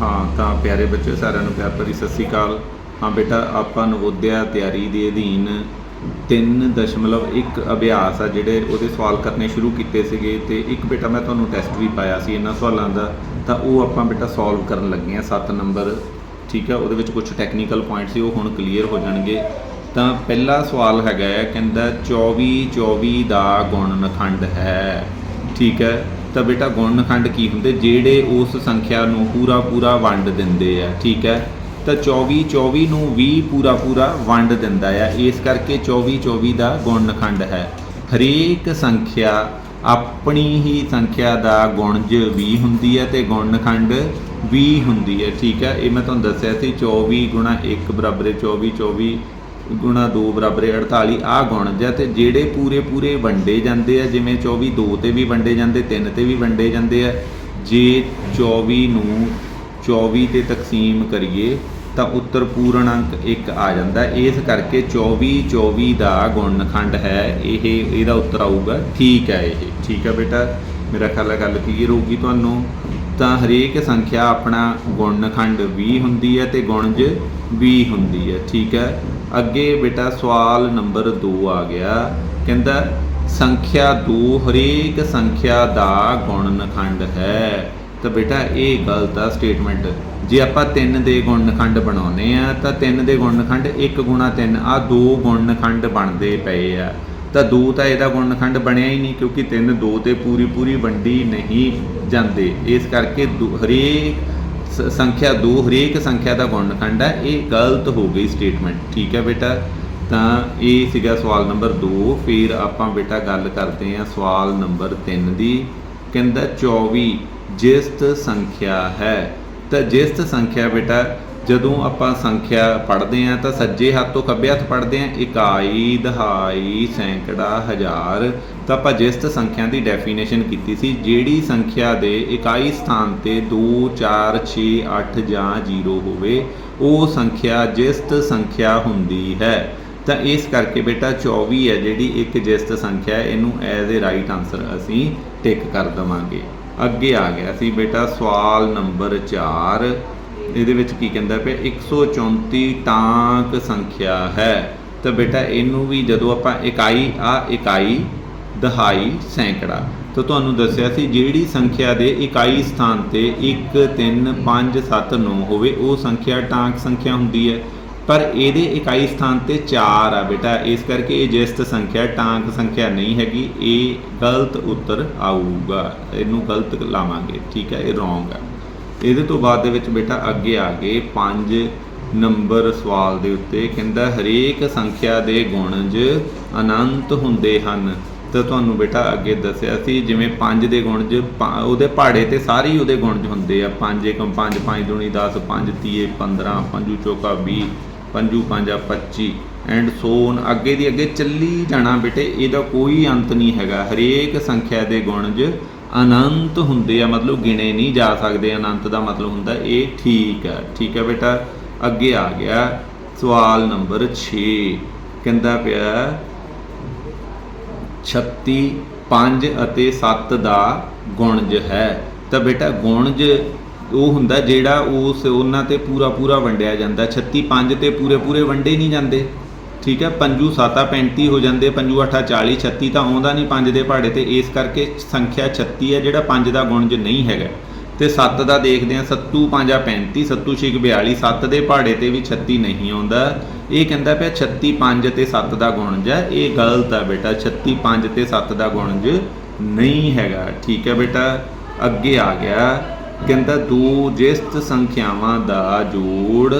ਹਾਂ, ਤਾਂ ਪਿਆਰੇ ਬੱਚੇ ਸਾਰਿਆਂ ਨੂੰ ਪਿਆਰ ਭਰੀ ਸਤਿ ਸ੍ਰੀ ਅਕਾਲ। ਹਾਂ ਬੇਟਾ, ਆਪਾਂ ਨਵੋਦਿਆ ਤਿਆਰੀ ਦੇ ਅਧੀਨ 3.1 ਅਭਿਆਸ ਆ, ਜਿਹੜੇ ਉਹਦੇ ਸਵਾਲ ਕਰਨੇ ਸ਼ੁਰੂ ਕੀਤੇ ਸੀਗੇ ਤੇ ਇੱਕ ਬੇਟਾ ਮੈਂ ਤੁਹਾਨੂੰ ਟੈਸਟ ਵੀ ਪਾਇਆ ਸੀ ਇਹਨਾਂ ਸਵਾਲਾਂ ਦਾ, ਤਾਂ ਉਹ ਆਪਾਂ ਬੇਟਾ ਸੋਲਵ ਕਰਨ ਲੱਗੇ ਆ 7 ਨੰਬਰ ਠੀਕ ਆ? ਉਹਦੇ ਵਿੱਚ ਕੁਝ ਟੈਕਨੀਕਲ ਪੁਆਇੰਟ ਸੀ, ਉਹ ਹੁਣ ਕਲੀਅਰ ਹੋ ਜਾਣਗੇ। ਤਾਂ ਪਹਿਲਾ ਸਵਾਲ ਹੈਗਾ ਹੈ ਕਹਿੰਦਾ 24 24 ਦਾ ਗੁਣਨਖੰਡ ਹੈ, ਠੀਕ ਹੈ? ਤਾਂ ਬੇਟਾ ਗੁਣਨਖੰਡ ਕੀ ਹੁੰਦੇ? ਜਿਹੜੇ ਉਸ ਸੰਖਿਆ ਨੂੰ ਪੂਰਾ ਪੂਰਾ ਵੰਡ ਦਿੰਦੇ ਆ, ਠੀਕ ਹੈ? ਤਾਂ 24 24 ਨੂੰ 20 ਪੂਰਾ ਪੂਰਾ ਵੰਡ ਦਿੰਦਾ ਆ। ਇਸ ਕਰਕੇ 24 24 ਦਾ ਗੁਣਨਖੰਡ ਹੈ। ਹਰੇਕ ਸੰਖਿਆ ਆਪਣੀ ਹੀ ਸੰਖਿਆ ਦਾ ਗੁਣਜ 20 ਹੁੰਦੀ ਹੈ ਤੇ ਗੁਣਨਖੰਡ 20 ਹੁੰਦੀ ਹੈ, ਠੀਕ ਹੈ? ਇਹ ਮੈਂ ਤੁਹਾਨੂੰ ਦੱਸਿਆ ਸੀ 24 ਗੁਣਾ 1 ਬਰਾਬਰ ਹੈ 24 24 ਗੁਣਾ 2 ਬਰਾਬਰ ਹੈ 48 ਆ ਗੁਣਜ ਹੈ ਤੇ ਜਿਹੜੇ ਪੂਰੇ ਪੂਰੇ ਵੰਡੇ ਜਾਂਦੇ ਆ, ਜਿਵੇਂ 24 2 ਤੇ ਵੀ ਵੰਡੇ ਜਾਂਦੇ 3 ਤੇ ਵੀ ਵੰਡੇ ਜਾਂਦੇ ਆ, ਜੇ 24 ਨੂੰ 24 ਤੇ ਤਕਸੀਮ ਕਰੀਏ, ਤਾਂ ਉੱਤਰ ਪੂਰਨ ਅੰਕ 1 ਆ ਜਾਂਦਾ। ਇਸ ਕਰਕੇ 24 24 ਦਾ ਗੁਣਨਖੰਡ ਹੈ, ਇਹ, ਇਹਦਾ ਉੱਤਰ ਆਊਗਾ। ਠੀਕ ਹੈ ਇਹ। ਠੀਕ ਹੈ ਬੇਟਾ, ਮੇਰਾ ਖਿਆਲ ਹੈ ਗੱਲ ਕਲੀਅਰ ਹੋਊਗੀ ਤੁਹਾਨੂੰ। ਤਾਂ ਹਰੇਕ ਸੰਖਿਆ ਆਪਣਾ ਗੁਣਨਖੰਡ 20 ਹੁੰਦੀ ਹੈ ਤੇ ਗੁਣਜ 20 ਹੁੰਦੀ ਹੈ, ਠੀਕ ਹੈ? ਅੱਗੇ ਬੇਟਾ ਸਵਾਲ ਨੰਬਰ 2 ਆ ਗਿਆ, ਕਹਿੰਦਾ, ਸੰਖਿਆ 2 ਹਰੇਕ ਸੰਖਿਆ ਦਾ ਗੁਣਨਖੰਡ ਹੈ। ਤਾਂ ਬੇਟਾ ਇਹ ਗਲਤ ਆ ਸਟੇਟਮੈਂਟ ਜੇ ਆਪਾਂ 3 ਦੇ ਗੁਣਨਖੰਡ ਬਣਾਉਨੇ ਆ ਤਾਂ 3 ਦੇ ਗੁਣਨਖੰਡ 1 ਗੁਣਾ 3 ਆ ਦੋ ਗੁਣਨਖੰਡ ਬਣਦੇ ਪਏ ਆ। ਤਾਂ ਦੋ ਤਾਂ ਇਹਦਾ ਗੁਣਨਖੰਡ ਬਣਿਆ ਹੀ ਨਹੀਂ ਕਿਉਂਕਿ 3 2 ਤੇ ਪੂਰੀ ਪੂਰੀ ਵੰਡੀ ਨਹੀਂ ਜਾਂਦੇ। ਇਸ ਕਰਕੇ ਦੋ- ਹਰੇਕ ਸੰਖਿਆ 2 ਹਰੇਕ ਸੰਖਿਆ ਦਾ ਗੁਣਨਖੰਡ ਹੈ। ਇਹ ਗਲਤ ਹੋ ਗਈ ਸਟੇਟਮੈਂਟ ਠੀਕ ਹੈ ਬੇਟਾ? ਤਾਂ ਇਹ ਸੀਗਾ ਸਵਾਲ ਨੰਬਰ 2 ਫਿਰ ਆਪਾਂ ਬੇਟਾ ਗੱਲ ਕਰਦੇ ਹਾਂ ਸਵਾਲ ਨੰਬਰ 3 ਦੀ। ਕਹਿੰਦਾ 24 ਜਿਸਤ ਸੰਖਿਆ ਹੈ। ਤਾਂ ਜਿਸਤ ਸੰਖਿਆ ਬੇਟਾ ਜਦੋਂ ਆਪਾਂ ਸੰਖਿਆ ਪੜ੍ਹਦੇ ਆ ਤਾਂ ਸੱਜੇ ਹੱਥ ਤੋਂ ਖੱਬੇ ਹੱਥ ਪੜ੍ਹਦੇ ਆ ਇਕਾਈ ਦਹਾਈ ਸੈਂਕੜਾ, ਹਜ਼ਾਰ, ਤਾਂ ਆਪਾਂ ਜਿਸਤ ਸੰਖਿਆ ਦੀ ਡੈਫੀਨੇਸ਼ਨ ਕੀਤੀ ਸੀ, ਜਿਹੜੀ ਸੰਖਿਆ ਦੇ ਇਕਾਈ ਸਥਾਨ ਤੇ 2 4 6 8 ਜਾਂ 0 ਹੋਵੇ, ਉਹ ਸੰਖਿਆ ਜਿਸਤ ਸੰਖਿਆ ਹੁੰਦੀ ਹੈ। ਤਾਂ ਇਸ ਕਰਕੇ ਬੇਟਾ 24 ਹੈ ਜਿਹੜੀ ਇੱਕ ਜਿਸਤ ਸੰਖਿਆ, ਇਹਨੂੰ ਐਜ਼ ਅ ਰਾਈਟ ਆਨਸਰ ਅਸੀਂ ਟਿਕ ਕਰ ਦਵਾਂਗੇ। ਅੱਗੇ ਆ ਗਿਆ ਸੀ ਬੇਟਾ ਸਵਾਲ ਨੰਬਰ 4 ਇਹਦੇ ਵਿੱਚ ਕੀ ਕਹਿੰਦਾ ਪਿਆ 134 ਟਾਂਕ ਸੰਖਿਆ ਹੈ। ਤਾਂ ਬੇਟਾ, ਇਹਨੂੰ ਵੀ ਜਦੋਂ ਆਪਾਂ ਇਕਾਈ, ਆ ਇਕਾਈ, ਦਹਾਈ ਸੈਂਕੜਾ, ਤਾਂ ਤੁਹਾਨੂੰ ਦੱਸਿਆ ਸੀ ਜਿਹੜੀ ਸੰਖਿਆ ਦੇ ਇਕਾਈ ਸਥਾਨ ਤੇ 1 3 5 7 9 ਹੋਵੇ, ਉਹ ਸੰਖਿਆ ਟਾਂਕ ਸੰਖਿਆ ਹੁੰਦੀ ਹੈ। ਪਰ ਇਹਦੇ ਇਕਾਈ ਸਥਾਨ ਤੇ 4 ਆ ਬੇਟਾ, ਇਸ ਕਰਕੇ ਇਹ ਜਿਸਤ ਸੰਖਿਆ, ਟਾਂਕ ਸੰਖਿਆ ਨਹੀਂ ਹੈਗੀ, ਇਹ ਗਲਤ ਉੱਤਰ ਆਊਗਾ। ਇਹਨੂੰ ਗਲਤ ਲਾਵਾਂਗੇ, ਠੀਕ ਹੈ, ਇਹ ਰੋਂਗ ਹੈ ਇਹਦੇ ਤੋਂ ਬਾਅਦ ਦੇ ਵਿੱਚ ਬੇਟਾ ਅੱਗੇ ਆ ਗਏ। 5 ਨੰਬਰ ਸਵਾਲ ਦੇ ਉੱਤੇ ਕਹਿੰਦਾ, ਹਰੇਕ ਸੰਖਿਆ ਦੇ ਗੁਣਜ ਅਨੰਤ ਹੁੰਦੇ ਹਨ। ਤਾਂ ਤੁਹਾਨੂੰ ਬੇਟਾ ਅੱਗੇ ਦੱਸਿਆ ਸੀ, ਜਿਵੇਂ 5 ਦੇ ਗੁਣਜ ਪਾ- ਉਹਦੇ ਪਹਾੜੇ ਤੇ ਸਾਰੇ ਹੀ ਉਹਦੇ ਗੁਣਜ ਹੁੰਦੇ ਆ। 5 ਏਕਮ 5 5 ਦੂਣੀ 10 5 ਤੀਏ 15 ਪੰਜੂ ਚੌਕਾ 20 ਪੰਜੂ ਪੰਜਾ 25 ਐਂਡ ਸੋਨ ਅੱਗੇ ਦੀ ਅੱਗੇ ਚੱਲੀ ਜਾਣਾ ਬੇਟੇ, ਇਹਦਾ ਕੋਈ ਅੰਤ ਨਹੀਂ ਹੈਗਾ। ਹਰੇਕ ਸੰਖਿਆ ਦੇ ਗੁਣਜ ਅਨੰਤ ਹੁੰਦੇ ਆ, ਮਤਲਬ ਗਿਣੇ ਨਹੀਂ ਜਾ ਸਕਦੇ, ਅਨੰਤ ਦਾ ਮਤਲਬ ਹੁੰਦਾ ਇਹ ਠੀਕ ਹੈ ਠੀਕ ਹੈ ਬੇਟਾ, ਅੱਗੇ ਆ ਗਿਆ। ਸਵਾਲ ਨੰਬਰ 6 ਕਹਿੰਦਾ ਪਿਆ 36 5 ਅਤੇ 7 ਦਾ ਗੁਣਜ ਹੈ। ਤਾਂ ਬੇਟਾ ਗੁਣਜ ਉਹ ਹੁੰਦਾ ਜਿਹੜਾ ਉਸ ਉਹਨਾਂ ਤੇ ਪੂਰਾ ਪੂਰਾ ਵੰਡਿਆ ਜਾਂਦਾ। 36 5 ਤੇ ਪੂਰੇ ਪੂਰੇ ਵੰਡੇ ਨਹੀਂ ਜਾਂਦੇ। ਠੀਕ ਹੈ, ਪੰਜੂ 7 35 ਹੋ ਜਾਂਦੇ, ਪੰਜੂ 8 40 36 ਤਾਂ ਆਉਂਦਾ ਨਹੀਂ 5 ਦੇ ਪਹਾੜੇ ਤੇ, ਇਸ ਕਰਕੇ ਸੰਖਿਆ 36 ਹੈ, ਜਿਹੜਾ 5 ਦਾ ਗੁਣਜ ਨਹੀਂ ਹੈਗਾ। ਤੇ 7 ਦਾ ਦੇਖਦੇ ਆ 7 5 35 ਸੱਤੂ 6 42 7 ਦੇ ਪਹਾੜੇ ਤੇ ਵੀ 36 ਨਹੀਂ ਆਉਂਦਾ। ਇਹ ਕਹਿੰਦਾ ਪਿਆ 36 5 ਤੇ 7 ਦਾ ਗੁਣਜ ਹੈ, ਇਹ ਗਲਤ ਆ ਬੇਟਾ 36 5 ਤੇ 7 ਦਾ ਗੁਣਜ ਨਹੀਂ ਹੈਗਾ। ਠੀਕ ਹੈ ਬੇਟਾ, ਅੱਗੇ ਆ ਗਿਆ। ਕਹਿੰਦਾ, ਦੋ ਜਿਸਤ ਸੰਖਿਆਵਾਂ ਦਾ ਜੋੜ,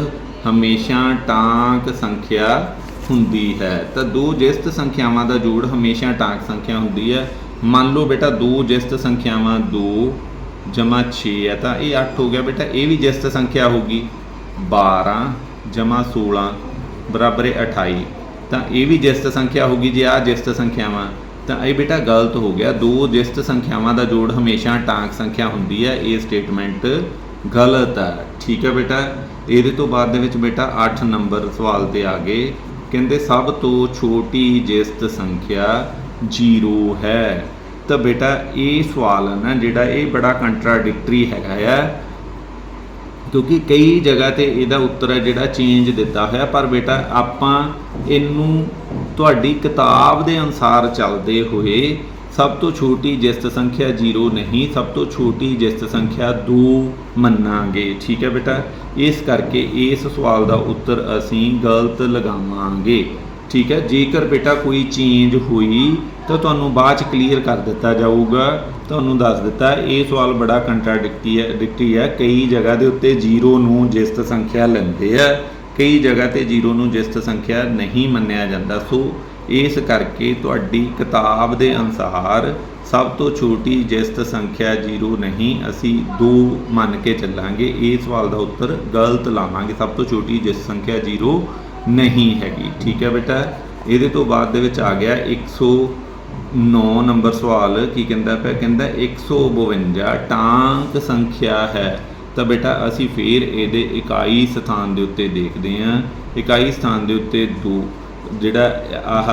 ਹਮੇਸ਼ਾ ਟਾਂਕ ਸੰਖਿਆ ਹੁੰਦੀ ਹੈ। ਤਾਂ ਦੋ ਜਿਸਤ ਸੰਖਿਆਵਾਂ ਦਾ ਜੋੜ ਹਮੇਸ਼ਾ ਟਾਂਕ ਸੰਖਿਆ ਹੁੰਦੀ ਹੈ। ਮੰਨ ਲਓ ਬੇਟਾ ਦੋ ਜਿਸਤ ਸੰਖਿਆਵਾਂ 2 ਜਮਾ 6 ਹੈ, ਤਾਂ ਇਹ 8 ਹੋ ਗਿਆ ਬੇਟਾ। ਇਹ ਵੀ ਜਿਸਤ ਸੰਖਿਆ ਹੋਗੀ 12 ਜਮਾ 16 ਬਰਾਬਰ ਹੈ 28 ਤਾਂ ਇਹ ਵੀ ਜਿਸਤ ਸੰਖਿਆ ਹੋਗੀ ਜੇ ਆ ਜਿਸਤ ਸੰਖਿਆਵਾਂ। ਤਾਂ ਇਹ ਬੇਟਾ ਗਲਤ ਹੋ ਗਿਆ। ਦੋ ਜਿਸਤ ਸੰਖਿਆਵਾਂ ਦਾ ਜੋੜ ਹਮੇਸ਼ਾ ਟਾਂਕ ਸੰਖਿਆ ਹੁੰਦੀ ਹੈ। ਇਹ ਸਟੇਟਮੈਂਟ ਗਲਤ ਹੈ। ਠੀਕ ਹੈ ਬੇਟਾ। ਇਹਦੇ ਤੋਂ ਬਾਅਦ ਦੇ ਵਿੱਚ ਬੇਟਾ 8 ਨੰਬਰ ਸਵਾਲ ਤੇ ਆ ਗਏ। ਕਹਿੰਦੇ, ਸਭ ਤੋਂ ਛੋਟੀ ਜਿਸਤ ਸੰਖਿਆ 0 ਹੈ। ਤਾਂ ਬੇਟਾ, ਇਹ ਸਵਾਲ ਹੈ ਨਾ, ਜਿਹੜਾ ਇਹ ਬੜਾ ਕੰਟਰਾਡਿਕਟਰੀ ਹੈਗਾ ਆ, ਕਿਉਂਕਿ ਕਈ ਜਗ੍ਹਾ ਤੇ ਇਹਦਾ ਉੱਤਰ ਹੈ ਜਿਹੜਾ ਚੇਂਜ ਦਿੱਤਾ ਹੋਇਆ, ਪਰ ਬੇਟਾ, ਆਪਾਂ ਇਹਨੂੰ ਤੁਹਾਡੀ ਕਿਤਾਬ ਦੇ ਅਨੁਸਾਰ ਚੱਲਦੇ ਹੋਏ ਸਭ ਤੋਂ ਛੋਟੀ ਜਿਸਤ ਸੰਖਿਆ 0 ਨਹੀਂ, ਸਭ ਤੋਂ ਛੋਟੀ ਜਿਸਤ ਸੰਖਿਆ 2 ਮੰਨਾਂਗੇ। ਠੀਕ ਹੈ ਬੇਟਾ? ਇਸ ਕਰਕੇ ਇਸ ਸਵਾਲ ਦਾ ਉੱਤਰ ਅਸੀਂ ਗਲਤ ਲਗਾਵਾਂਗੇ। ਠੀਕ ਹੈ? ਜੇਕਰ ਬੇਟਾ ਕੋਈ ਚੇਂਜ ਹੋਈ, ਤਾਂ ਤੁਹਾਨੂੰ ਬਾਅਦ ਚ ਕਲੀਅਰ ਕਰ ਦਿੱਤਾ ਜਾਊਗਾ। ਤੁਹਾਨੂੰ ਦੱਸ ਦਿੱਤਾ, ਇਹ ਸਵਾਲ ਬੜਾ ਕੰਟਰਾਡਿਕਟੀ ਹੈ ਡਿਕਟੀ ਹੈ। ਕਈ ਜਗ੍ਹਾ ਦੇ ਉੱਤੇ 0 ਨੂੰ ਜਿਸਤ ਸੰਖਿਆ ਲੈਂਦੇ ਆ, ਕਈ ਜਗ੍ਹਾ ਤੇ 0 ਨੂੰ ਜਿਸਤ ਸੰਖਿਆ ਨਹੀਂ ਮੰਨਿਆ ਜਾਂਦਾ। ਸੋ ਇਸ ਕਰਕੇ ਤੁਹਾਡੀ ਕਿਤਾਬ ਦੇ ਅਨੁਸਾਰ ਸਭ ਤੋਂ ਛੋਟੀ ਜਿਸਤ ਸੰਖਿਆ 0 ਨਹੀਂ, ਅਸੀਂ 2 ਮੰਨ ਕੇ ਚੱਲਾਂਗੇ। ਇਹ ਸਵਾਲ ਦਾ ਉੱਤਰ ਗਲਤ ਲਾਵਾਂਗੇ। ਸਭ ਤੋਂ ਛੋਟੀ ਜਿਸਤ ਸੰਖਿਆ 0 ਨਹੀਂ ਹੈਗੀ। ਠੀਕ ਹੈ ਬੇਟਾ? ਇਹਦੇ ਤੋਂ ਬਾਅਦ ਦੇ ਵਿੱਚ ਆ ਗਿਆ 109 ਨੰਬਰ ਸਵਾਲ। ਕੀ ਕਹਿੰਦਾ ਪਿਆ? ਕਹਿੰਦਾ 152 ਟਾਂਕ ਸੰਖਿਆ ਹੈ। ਤਾਂ ਬੇਟਾ, ਅਸੀਂ ਫੇਰ ਇਹਦੇ ਇਕਾਈ ਸਥਾਨ ਦੇ ਉੱਤੇ ਦੇਖਦੇ ਹਾਂ। ਇਕਾਈ ਸਥਾਨ ਦੇ ਉੱਤੇ 2 ਜਿਹੜਾ ਆਹ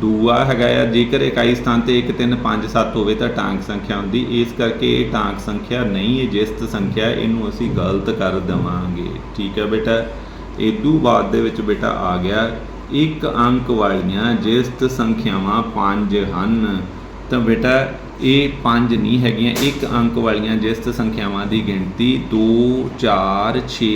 ਦੂਆ ਹੈਗਾ ਆ, ਜੇਕਰ ਇਕਾਈ ਸਥਾਨ ਤੇ 1 3 5 7 ਹੋਵੇ ਤਾਂ ਟਾਂਕ ਸੰਖਿਆ ਹੁੰਦੀ। ਇਸ ਕਰਕੇ ਇਹ ਟਾਂਕ ਸੰਖਿਆ ਨਹੀਂ ਹੈ ਜਿਸਤ ਸੰਖਿਆ ਇਹਨੂੰ ਅਸੀਂ ਗਲਤ ਕਰ ਦੇਵਾਂਗੇ। ਠੀਕ ਹੈ ਬੇਟਾ? ਇਦੋਂ ਬਾਅਦ ਦੇ ਵਿੱਚ ਬੇਟਾ ਆ ਗਿਆ। ਇੱਕ ਅੰਕ ਵਾਲੀਆਂ ਜਿਸਤ ਸੰਖਿਆਵਾਂ ਪੰਜ ਹਨ, ਤਾਂ ਬੇਟਾ ਇਹ ਪੰਜ ਨਹੀਂ ਹੈਗੀਆਂ। ਇੱਕ ਅੰਕ ਵਾਲੀਆਂ ਜਿਸਤ ਸੰਖਿਆਵਾਂ ਦੀ ਗਿਣਤੀ 2 4 6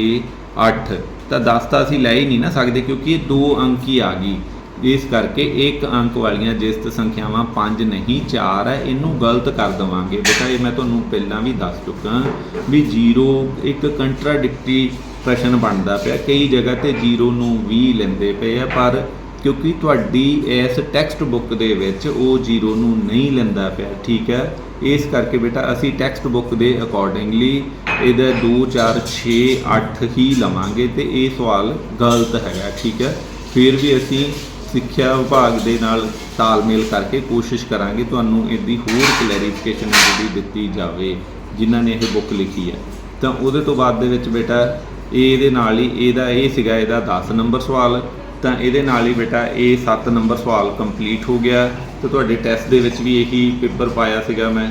8 ਤਾਂ 10 ਤਾਂ ਅਸੀਂ ਲੈ ਹੀ ਨਹੀਂ ਨਾ ਸਕਦੇ ਕਿਉਂਕਿ ਇਹ ਦੋ ਅੰਕ ਹੀ ਆ ਗਈ। ਇਸ ਕਰਕੇ ਇੱਕ ਅੰਕ ਵਾਲੀਆਂ ਜਿਸਤ ਸੰਖਿਆਵਾਂ 5 ਨਹੀਂ 4 ਹੈ, ਇਹਨੂੰ ਗਲਤ ਕਰ ਦਵਾਂਗੇ। ਬੇਟਾ, ਇਹ ਮੈਂ ਤੁਹਾਨੂੰ ਪਹਿਲਾਂ ਵੀ ਦੱਸ ਚੁੱਕਾ ਵੀ 0 ਇੱਕ ਕੰਟਰਾਡਿਕਟਰੀ ਪ੍ਰਸ਼ਨ ਬਣਦਾ ਪਿਆ। ਕਈ ਜਗ੍ਹਾ ਤੇ 0 ਨੂੰ ਵੀ ਲੈਂਦੇ ਪਏ ਆ, ਪਰ ਕਿਉਂਕਿ ਤੁਹਾਡੀ ਇਸ ਟੈਕਸਟ ਬੁੱਕ ਦੇ ਵਿੱਚ ਉਹ 0 ਨੂੰ ਨਹੀਂ ਲੈਂਦਾ ਪਿਆ, ਠੀਕ ਹੈ? ਇਸ ਕਰਕੇ ਬੇਟਾ, ਅਸੀਂ ਟੈਕਸਟ ਬੁੱਕ ਦੇ ਅਕੋਰਡਿੰਗਲੀ ਇਹਦਾ 2 4 6 8 ਹੀ ਲਵਾਂਗੇ ਤੇ ਇਹ ਸਵਾਲ ਗਲਤ ਹੈਗਾ, ਠੀਕ ਹੈ? ਫਿਰ ਵੀ ਅਸੀਂ ਸਿੱਖਿਆ ਵਿਭਾਗ ਦੇ ਨਾਲ ਤਾਲਮੇਲ ਕਰਕੇ ਕੋਸ਼ਿਸ਼ ਕਰਾਂਗੇ ਤੁਹਾਨੂੰ ਇਹਦੀ ਹੋਰ ਕਲੈਰੀਫਿਕੇਸ਼ਨ ਜਿਹੜੀ ਦਿੱਤੀ ਜਾਵੇ, ਜਿਨ੍ਹਾਂ ਨੇ ਇਹ ਬੁੱਕ ਲਿਖੀ ਹੈ। ਤਾਂ ਉਹਦੇ ਤੋਂ ਬਾਅਦ ਦੇ ਵਿੱਚ ਬੇਟਾ, ਇਹ ਇਹਦੇ ਨਾਲ ਹੀ, ਇਹਦਾ ਇਹ ਸੀਗਾ ਇਹਦਾ 10 ਨੰਬਰ ਸਵਾਲ, ਤਾਂ ਇਹਦੇ ਨਾਲ ਹੀ ਬੇਟਾ ਇਹ 7 ਨੰਬਰ ਸਵਾਲ ਕੰਪਲੀਟ ਹੋ ਗਿਆ। ਤੇ ਤੁਹਾਡੇ ਟੈਸਟ ਦੇ ਵਿੱਚ ਵੀ ਇਹੀ ਪੇਪਰ ਪਾਇਆ ਸੀਗਾ ਮੈਂ।